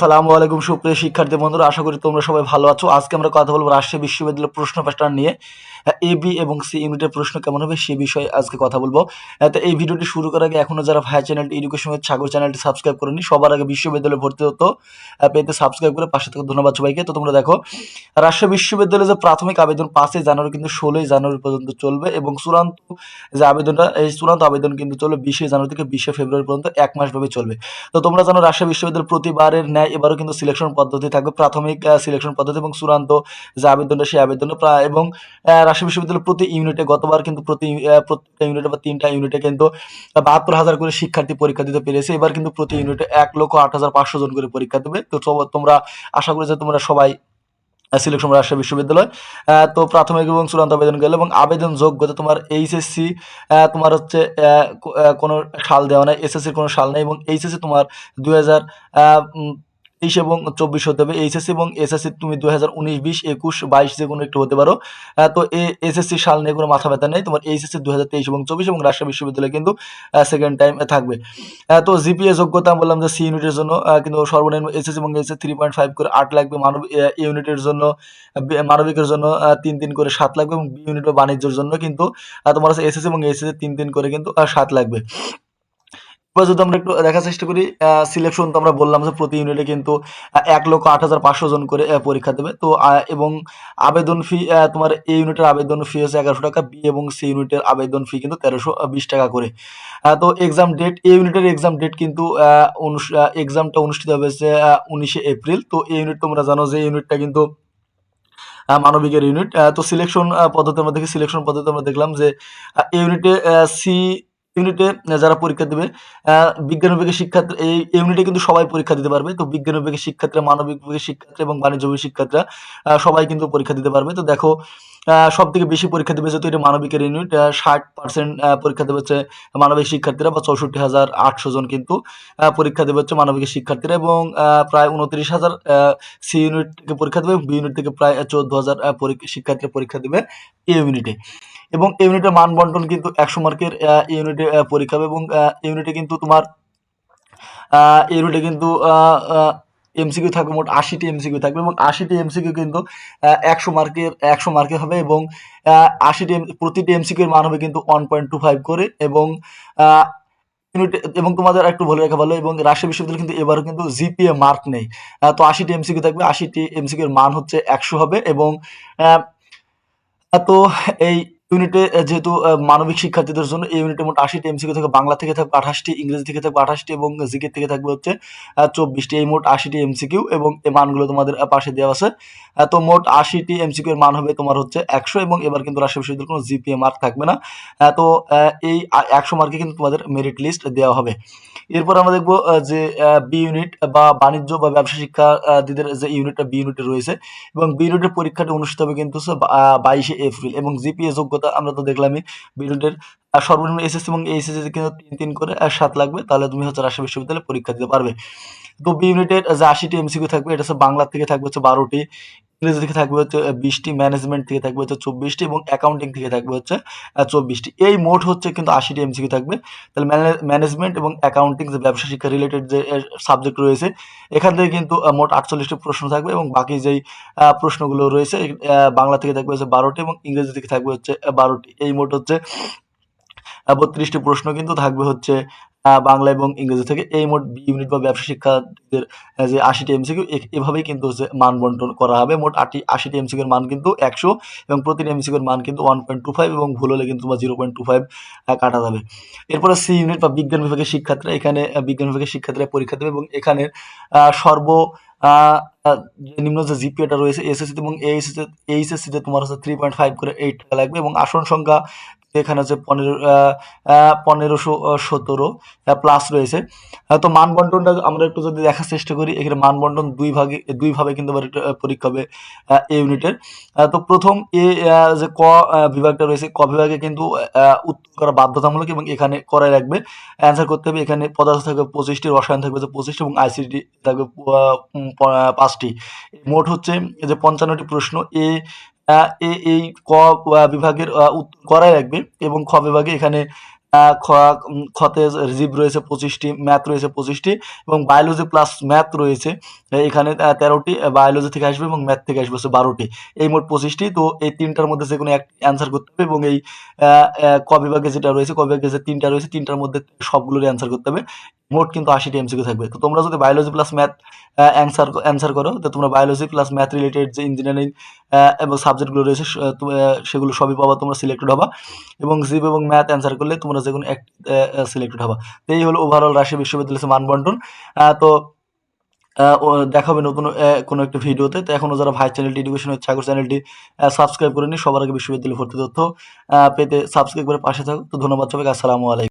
আসসালামু আলাইকুম, সুপ্রিয় শিক্ষার্থী বন্ধুরা, আশা করি তোমরা সবাই ভালো আছো। আজকে আমরা কথা বলব রাজশাহী বিশ্ববিদ্যালয়ের প্রশ্ন প্যাটার্ন নিয়ে। এ বি এবং সি ইউনিটের প্রশ্ন কেমন হবে সে বিষয়ে আজকে কথা বলব। তো এই ভিডিওটি শুরু করার আগে এখনও যারা ভাই চ্যানেলটি এডুকেশন উইথ চ্যানেলটি সাবস্ক্রাইব করেনি সবার আগে বিশ্ববিদ্যালয়ে ভর্তি হতো পেতে সাবস্ক্রাইব করে পাশে থেকে ধন্যবাদ সবাইকে। তো তোমরা দেখো, রাজশাহী বিশ্ববিদ্যালয়ে যে প্রাথমিক আবেদন পাঁচই জানুয়ারি কিন্তু ষোলোই জানুয়ারি পর্যন্ত চলবে এবং চূড়ান্ত যে আবেদনটা, এই চূড়ান্ত আবেদন কিন্তু চলবে বিশে জানুয়ারি থেকে বিশে ফেব্রুয়ারি পর্যন্ত এক মাস ভাবে চলবে। তো তোমরা জানো রাজশাহী বিশ্ববিদ্যালয় প্রতিবারের ন্যায় এবারও কিন্তু সিলেকশন পদ্ধতি থাকবে। প্রাথমিক সিলেকশন পদ্ধতি এবং চূড়ান্ত যে আবেদনটা, সেই আবেদনটা প্রায় এবং রাজশাহী বিশ্ববিদ্যালয় প্রতি ইউনিটে গতবার কিন্তু প্রতি প্রত্যেকটা ইউনিটে বা তিনটা ইউনিটে কিন্তু বাহাত্তর হাজার করে শিক্ষার্থী পরীক্ষা দিতে পেরেছে। এবার কিন্তু প্রতি ইউনিটে এক লক্ষ আট হাজার পাঁচশো জন করে পরীক্ষা দেবে। তো তোমরা আশা করি যে তোমরা সবাই সিলেকশন রাজশাহী বিশ্ববিদ্যালয়। তো প্রাথমিক এবং চূড়ান্ত আবেদন গেলে এবং আবেদন যোগ্যতা তোমার এইচএসসি তোমার হচ্ছে কোনো সাল দেওয়া নাই এসএসসির কোনো সাল নেই এবং এইচএসসি তোমার দুই হাজার তেইশ এবং চব্বিশ হতে হবে এইচএসসি এবং এসএসসি তুমি দুই হাজার উনিশ, বিশ, একুশ, বাইশ যে কোনো একটু হতে পারো। তো এ, এসএসসি সাল নিয়ে কোনো মাথা ব্যথা নেই। তোমার এইচএসসি দুই হাজার তেইশ এবং চব্বিশ এবং রাজশাহী বিশ্ববিদ্যালয় কিন্তু সেকেন্ড টাইম থাকবে। তো জিপিএ যোগ্যতা বললাম যে সি ইউনিটের জন্য কিন্তু সর্বনিম্ন এসএসসি এবং এসএসসি থ্রি পয়েন্ট ফাইভ করে আট লাগবে। মানব ইউনিটের জন্য মানবিকের জন্য তিন তিন করে সাত লাগবে এবং বি ইউনিট বা বাণিজ্যের জন্য কিন্তু তোমার হচ্ছে এসএসসি এবং এসএসসি তিন তিন করে কিন্তু সাত লাগবে। এবার যদি আমরা একটু দেখার চেষ্টা করি সিলেকশন তো আমরা বললাম যে প্রতি ইউনিটে কিন্তু এক লক্ষ আট হাজার পাঁচশো জন করে পরীক্ষা দেবে। তো এবং আবেদন ফি তোমার এ ইউনিটের আবেদন ফি হচ্ছে এগারোশো টাকা বি এবং সি ইউনিটের আবেদন ফি কিন্তু তেরোশো বিশ টাকা করে। তো এক্সাম ডেট এ ইউনিটের এক্সাম ডেট কিন্তু এক্সামটা অনুষ্ঠিত হবে উনিশে এপ্রিল। তো এই ইউনিট তোমরা জানো যে এই ইউনিটটা কিন্তু মানবিকের ইউনিট তো সিলেকশন পদ্ধতি আমরা দেখি সিলেকশন পদ্ধতি আমরা দেখলাম যে ইউনিটে সি ইউনিটে যারা পরীক্ষা দেবে বিজ্ঞান বিভাগের শিক্ষার্থী, এই ইউনিটে কিন্তু সবাই পরীক্ষা দিতে পারবে। তো বিজ্ঞান বিভাগের শিক্ষার্থীরা, মানবিক বিভাগের শিক্ষার্থী এবং বাণিজ্য বিভাগের শিক্ষার্থীরা সবাই কিন্তু পরীক্ষা দিতে পারবে। তো দেখো সব থেকে বেশি পরীক্ষা দেবে যেহেতু এটা মানবিকের ইউনিট ষাট পার্সেন্ট পরীক্ষা দেবে হচ্ছে মানবিক শিক্ষার্থীরা বা চৌষট্টি হাজার আটশো জন কিন্তু পরীক্ষা দেবে হচ্ছে মানবিকের শিক্ষার্থীরা এবং প্রায় উনত্রিশ হাজার সি ইউনিট থেকে পরীক্ষা দেবে বি ইউনিট থেকে প্রায় চোদ্দ হাজার শিক্ষার্থীরা পরীক্ষা দেবে এ ইউনিটে এবং এই ইউনিটের মান বন্টন কিন্তু একশো মার্কের ইউনিটে পরীক্ষা হবে এবং ইউনিটে কিন্তু তোমার ইউনিটে কিন্তু এমসিকিউ থাকবে মোট আশিটি এমসিকিউ থাকবে এবং আশিটি এমসিকিউ কিন্তু একশো মার্কের একশো মার্কের হবে এবং আশিটি প্রতিটি এমসিকিউ এর মান হবে কিন্তু ওয়ান পয়েন্ট টু ফাইভ করে এবং এবং তোমাদের একটু বলে রাখা ভালো এবং রাজশাহী বিশ্ববিদ্যালয় কিন্তু এবারও কিন্তু জিপিএ মার্ক নেই। তো আশিটি এমসিকিউ থাকবে, আশিটি এমসিকিউ এর মান হচ্ছে একশো হবে এবং তো এই ইউনিটে যেহেতু মানবিক শিক্ষার্থীদের জন্য এই ইউনিটে মোট আশিটি এমসিকিউ থেকে বাংলা থেকে থাকবে আঠাশটি, ইংরেজি থেকে থাকবে আঠাশটি এবং জিকে থেকে থাকবে হচ্ছে চব্বিশটি। এই মোট আশিটি এমসিকিউ এবং এই মানগুলো তোমাদের পাশে দেওয়া আছে। তো মোট আশিটি এমসিকিউ এর মান হবে তোমার হচ্ছে একশো এবং এবার কিন্তু রাজশাহী বিশ্ববিদ্যালয়ের কোনো জিপিএ মার্ক থাকবে না। তো এই একশো মার্কে কিন্তু তোমাদের মেরিট লিস্ট দেওয়া হবে। এরপর আমরা দেখব যে বি ইউনিট বা বাণিজ্য বা ব্যবসা শিক্ষা দিদের যে ইউনিটটা বি ইউনিটে রয়েছে এবং বি ইউনিটের পরীক্ষাটা অনুষ্ঠিত হবে কিন্তু বাইশে এপ্রিল এবং জিপিএ যোগ্যতা আমরা তো দেখলামই বি আর সর্বনিম্ন এসএসসি এবং এইচএসসি কিন্তু তিন তিন করে সাত লাগবে, তাহলে তুমি হচ্ছে রাজশাহী বিশ্ববিদ্যালয়ে পরীক্ষা দিতে পারবে। তো বি ইউনিটের যে আশিটি এমসিকিউ থাকবে, এটা হচ্ছে বাংলার থেকে থাকবে হচ্ছে বারোটি। ইংরেজি থেকে থাকবে হচ্ছে বিশটি ম্যানেজমেন্ট থেকে থাকবে হচ্ছে চব্বিশটি এবং অ্যাকাউন্টিং থেকে থাকবে হচ্ছে চব্বিশটি। এই মোট হচ্ছে কিন্তু আশিটি এমসিকিউ থাকবে। তাহলে ম্যানেজমেন্ট এবং অ্যাকাউন্টিং যে ব্যবসা শিক্ষা রিলেটেড যে সাবজেক্ট রয়েছে, এখান থেকে কিন্তু মোট আটচল্লিশটি প্রশ্ন থাকবে এবং বাকি যেই প্রশ্নগুলো রয়েছে বাংলা থেকে থাকবে হচ্ছে বারোটি এবং ইংরেজি থেকে থাকবে হচ্ছে বারোটি। এই মোট হচ্ছে বত্রিশটি প্রশ্ন কিন্তু থাকবে হচ্ছে বাংলা এবং ইংরেজি থেকে এই মোট বি ইউনিট বা ব্যবসা শিক্ষার্থীদের যে আশিটি এমসিকিউ এভাবেই কিন্তু হচ্ছে মান বন্টন করা হবে। মোট আটি আশিটি এমসিকিউর মান কিন্তু একশো এবং প্রতিটি এমসিকিউর মান কিন্তু ওয়ান পয়েন্ট টু ফাইভ এবং ভুল হলে কিন্তু বা জিরো পয়েন্ট টু ফাইভ কাটা যাবে। এরপরে সি ইউনিট বা বিজ্ঞান বিভাগের শিক্ষার্থীরা, এখানে বিজ্ঞান বিভাগের শিক্ষার্থীরা পরীক্ষা দেবে এবং এখানে সর্ব নিম্ন যে জিপিএটা রয়েছে এসএসসি এবং এইচএসসি এইচএসসিতে তোমার হচ্ছে থ্রি পয়েন্ট ফাইভ করে এইট লাগবে এবং আসন সংখ্যা এখানে হচ্ছে পনেরো পনেরোশো সতেরো প্লাস রয়েছে। তো মান বন্টনটা আমরা একটু যদি দেখার চেষ্টা করি, এখানে মান বন্টন দুই ভাগে, দুই ভাবে কিন্তু পরীক্ষা হবে এ ইউনিটের তো প্রথম এ যে ক বিভাগটা রয়েছে, ক বিভাগে কিন্তু উত্তর করা বাধ্যতামূলক এবং এখানে করাই রাখবে। অ্যান্সার করতে হবে, এখানে পদার্থ থাকবে পঁচিশটি, রসায়ন থাকবে যে পঁচিশটি এবং আইসিটি থাকবে পাঁচটি। মোট হচ্ছে যে পঞ্চান্নটি প্রশ্ন, এ এই ক বিভাগের উত্তর করাই রাখবে এবং খ বিভাগে এখানে খতে রিজিভ রয়েছে পঁচিশটি, ম্যাথ রয়েছে পঁচিশটি এবং বায়োলজি প্লাস ম্যাথ রয়েছে। এখানে তেরোটি বায়োলজি থেকে আসবে এবং ম্যাথ থেকে আসবে হচ্ছে বারোটি। এই মোট পঁচিশটি, তো এই তিনটার মধ্যে যে কোনো এক অ্যান্সার করতে হবে এবং এই ক বিভাগে যেটা রয়েছে, ক বিভাগে যে তিনটা রয়েছে, তিনটার মধ্যে সবগুলোর অ্যান্সার করতে হবে। মোট কিন্তু আশিটি এমসিকিউ থাকবে। তো তোমরা যদি biology plus math answer answer করো, তো তোমরা বায়োলজি প্লাস ম্যাথ রিলেটেড যে ইঞ্জিনিয়ারিং এবং সাবজেক্টগুলো রয়েছে সেগুলো সবই পাবা, তোমরা সিলেক্টেড হবা। এবং জিপ এবং ম্যাথ অ্যান্সার করলে তোমরা যে কোনো এক সিলেক্টেড হবা। তো এই হলো ওভারঅল রাজশাহী বিশ্ববিদ্যালয়ের মানবন্টন। তো ও, দেখাবে নতুন কোনো একটা ভিডিওতে। তো এখনও যারা ভাই চ্যানেলটি এডুকেশন ছাগর চ্যানেলটি সাবস্ক্রাইব করে নি সবার আগে বিশ্ববিদ্যালয় ভর্তি তথ্য পেতে সাবস্ক্রাইব করে পাশে থাকো। তো ধন্যবাদ সবাইকে, আসসালামু আলাইকুম।